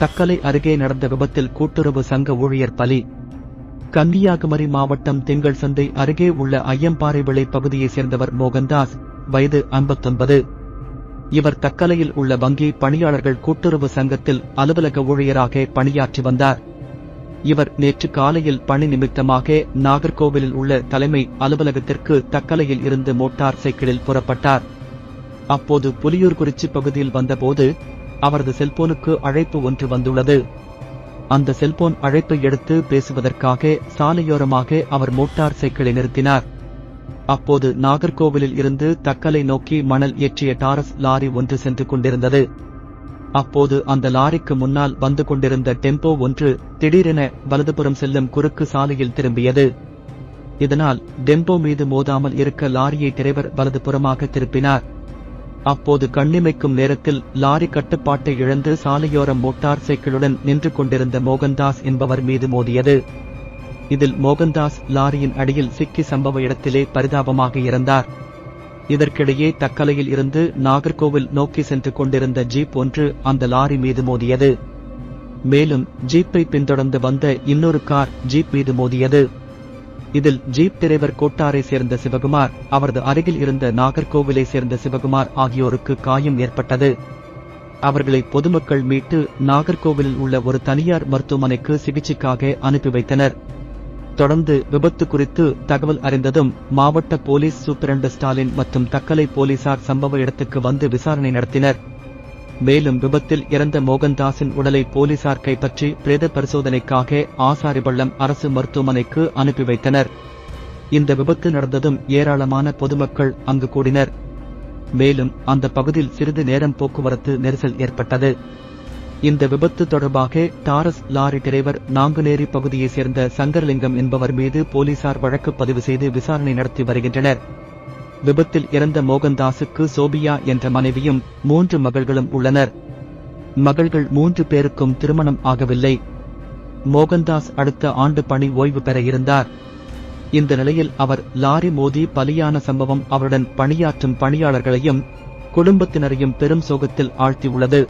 தக்கலை அருகே நடந்த விபத்தில் கூட்டுறவு சங்க ஊழியர் பலி. கன்னியாகுமரி மாவட்டம் திங்கள் சந்தை அருகே உள்ள ஐயம்பாறை விளை பகுதியைச் சேர்ந்தவர் மோகன்தாஸ் வயது 59 இவர் தக்கலையில் உள்ள வங்கி பணியாளர்கள் கூட்டுறவு சங்கத்தில் அலுவலக ஊழியராக பணியாற்றி வந்தார். இவர் நேற்று காலையில் பணி நிமித்தமாக நாகர்கோவிலில் உள்ள தலைமை அலுவலகத்திற்கு தக்கலையில் இருந்து மோட்டார் சைக்கிளில் புறப்பட்டார். அப்போது புலியூர்குறிச்சி பகுதியில் வந்தபோது அவரது செல்போனுக்கு அழைப்பு ஒன்று வந்துள்ளது. அந்த செல்போன் அழைப்பை எடுத்து பேசுவதற்காக சாலையோரமாக அவர் மோட்டார் சைக்கிளை நிறுத்தினார். அப்போது நாகர்கோவிலில் இருந்து தக்கலை நோக்கி மணல் ஏற்றிய டாரஸ் லாரி ஒன்று சென்று கொண்டிருந்தது. அப்போது அந்த லாரிக்கு முன்னால் வந்து கொண்டிருந்த டெம்போ ஒன்று திடீரென வலதுபுறம் செல்லும் குறுக்கு சாலையில் திரும்பியது. இதனால் டெம்போ மீது மோதாமல் இருக்க லாரியை டிரைவர் வலதுபுறமாக திருப்பினார். அப்போது கண்ணிமைக்கும் நேரத்தில் லாரி கட்டுப்பாட்டை இழந்து சாலையோரம் மோட்டார் சைக்கிளுடன் நின்று கொண்டிருந்த மோகன்தாஸ் என்பவர் மீது மோதியது. இதில் மோகன்தாஸ் லாரியின் அடியில் சிக்கி சம்பவ இடத்திலே பரிதாபமாக இறந்தார். இதற்கிடையே தக்கலையில் இருந்து நாகர்கோவில் நோக்கி சென்று கொண்டிருந்த ஜீப் ஒன்று அந்த லாரி மீது மோதியது. மேலும் ஜீப்பை பின்தொடர்ந்து வந்த இன்னொரு கார் ஜீப் மீது மோதியது. இதில் ஜீப் டிரைவர் கோட்டாரை சேர்ந்த சிவகுமார் அவரது அருகில் இருந்த நாகர்கோவிலை சேர்ந்த சிவகுமார் ஆகியோருக்கு காயம் ஏற்பட்டது. அவர்களை பொதுமக்கள் மீட்டு நாகர்கோவிலில் உள்ள ஒரு தனியார் மருத்துவமனைக்கு சிகிச்சைக்காக அனுப்பி வைத்தனர். தொடர்ந்து விபத்து குறித்து தகவல் அறிந்ததும் மாவட்ட போலீஸ் சூப்பிரண்டு ஸ்டாலின் மற்றும் தக்கலை போலீசார் சம்பவ இடத்துக்கு வந்து விசாரணை நடத்தினர். மேலும் விபத்தில் இறந்த மோகன்தாஸின் உடலை போலீசார் கைப்பற்றி பிரேத பரிசோதனைக்காக ஆசாரிபள்ளம் அரசு மருத்துவமனைக்கு அனுப்பி வைத்தனர். இந்த விபத்து நடந்ததும் ஏராளமான பொதுமக்கள் அங்கு கூடினர். மேலும் அந்த பகுதியில் சிறிது நேரம் போக்குவரத்து நெரிசல் ஏற்பட்டது. இந்த விபத்து தொடர்பாக டாரஸ் லாரி டிரைவர் நாங்குநேரி பகுதியைச் சேர்ந்த சங்கரலிங்கம் என்பவர் மீது போலீசார் வழக்கு பதிவு செய்து விசாரணை நடத்தி வருகின்றனர். விபத்தில் இறந்த மோகன்தாஸுக்கு சோபியா என்ற மனைவியும் மூன்று மகள்களும் உள்ளனர். மகள்கள் மூன்று பேருக்கும் திருமணம் ஆகவில்லை. மோகன்தாஸ் அடுத்த ஆண்டு பணி ஓய்வு பெற இருந்தார். இந்த நிலையில் அவர் லாரி மோதி பலியான சம்பவம் அவருடன் பணியாற்றும் பணியாளர்களையும் குடும்பத்தினரையும் பெரும் சோகத்தில் ஆழ்த்தியுள்ளது.